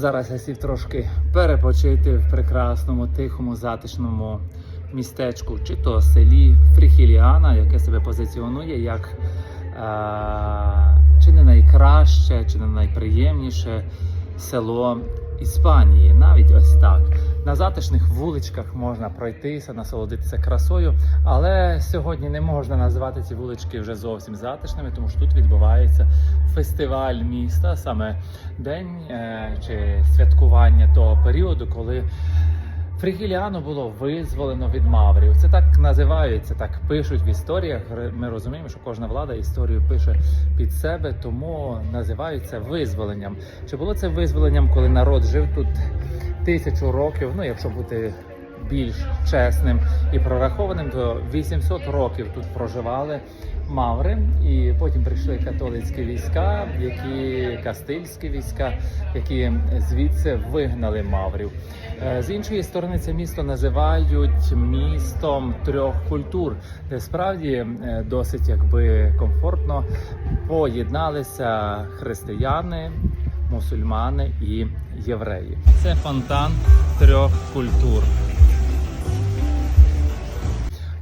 Зараз я сів трошки перепочити в прекрасному, тихому, затишному містечку, чи то селі Фріхіліана, яке себе позиціонує як е, чи не найкраще, чи не найприємніше село Іспанії. Навіть ось так. На затишних вуличках можна пройтися, насолодитися красою, але сьогодні не можна називати ці вулички вже зовсім затишними, тому що тут відбувається фестиваль міста, саме день е, чи святкування того періоду, коли Фрігіліано було визволено від маврів. Це так називається, так пишуть в історіях. Ми розуміємо, що кожна влада історію пише під себе, тому називається визволенням. Чи було це визволенням, коли народ жив тут тисячу років? Ну, якщо бути більш чесним і прорахованим, то 800 років тут проживали маври, і потім прийшли католицькі війська, які кастильські війська, які звідси вигнали маврів. Е, З іншої сторони, це місто називають містом трьох культур, де справді е, досить якби комфортно поєдналися християни, мусульмани і євреї. Це фонтан трьох культур.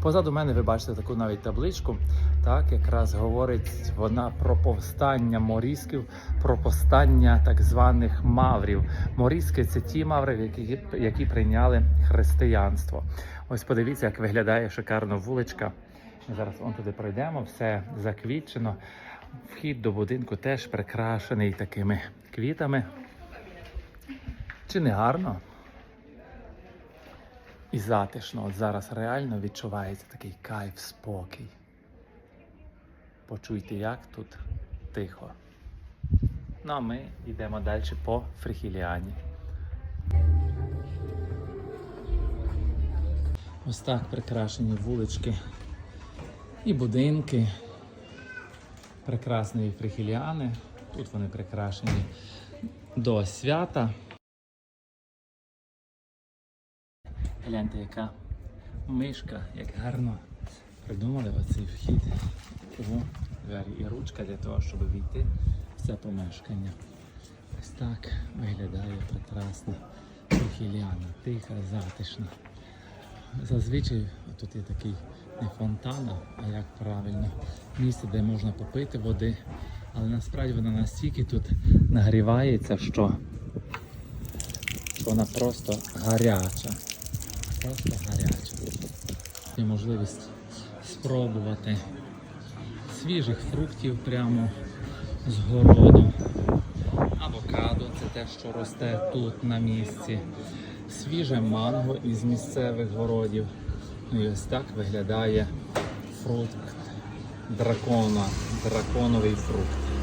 Позаду мене ви бачите таку навіть табличку. Так, якраз говорить вона про повстання морісків, про повстання так званих маврів. Моріски це ті маври, які, які прийняли християнство. Ось подивіться, як виглядає шикарно вуличка. Зараз он туди пройдемо, все заквітчено. Вхід до будинку теж прикрашений такими квітами. Чи не гарно? І затишно. От зараз реально відчувається такий кайф, спокій. Почуйте, як тут тихо. Ну а ми йдемо далі по Фрихіліані. Ось так прикрашені вулички і будинки прекрасної Фрихіліани. Тут вони прикрашені до свята. Гляньте, яка мишка, як гарно придумали оцей вхід у двері і ручка для того, щоб війти в це помешкання. Ось так виглядає прекрасно Трихіліана, тиха, затишна. Зазвичай тут є такий не фонтан, а як правильно, місце, де можна попити води, але насправді вона настільки тут нагрівається, що вона просто гаряча просто гаряче. Є можливість спробувати свіжих фруктів прямо з городу. Авокадо це те, що росте тут на місці. Свіже манго із місцевих городів. Ну і ось так виглядає фрукт дракона, драконовий фрукт.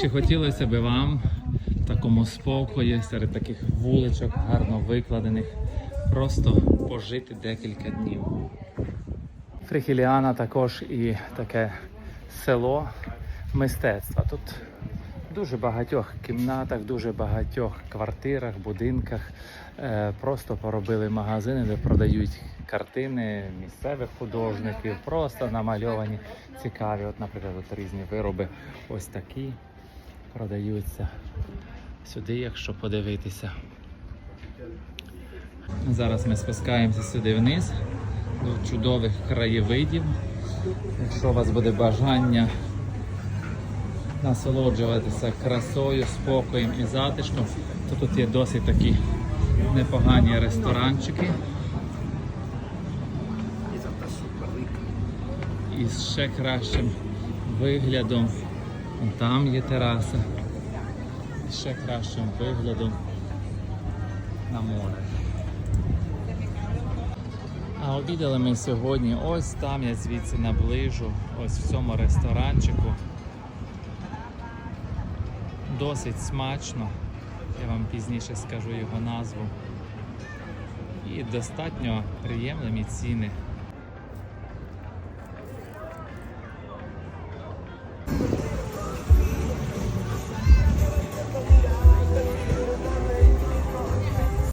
Чи хотілося би вам в такому спокої, серед таких вуличок, гарно викладених, просто пожити декілька днів? Фрихіліана також і таке село мистецтва. Тут дуже багатьох кімнатах, дуже багатьох квартирах, будинках е, просто поробили магазини, де продають картини місцевих художників, просто намальовані цікаві. От, наприклад, от різні вироби ось такі продаються сюди, якщо подивитися. Зараз ми спускаємося сюди вниз до чудових краєвидів. Якщо у вас буде бажання насолоджуватися красою, спокоєм і затишком, то тут є досить такі непогані ресторанчики. І з ще кращим виглядом. Там є тераса. І ще кращим виглядом на море. А обідали ми сьогодні ось там, я звідси наближу, ось в цьому ресторанчику. Досить смачно. Я вам пізніше скажу його назву. І достатньо приємні ціни.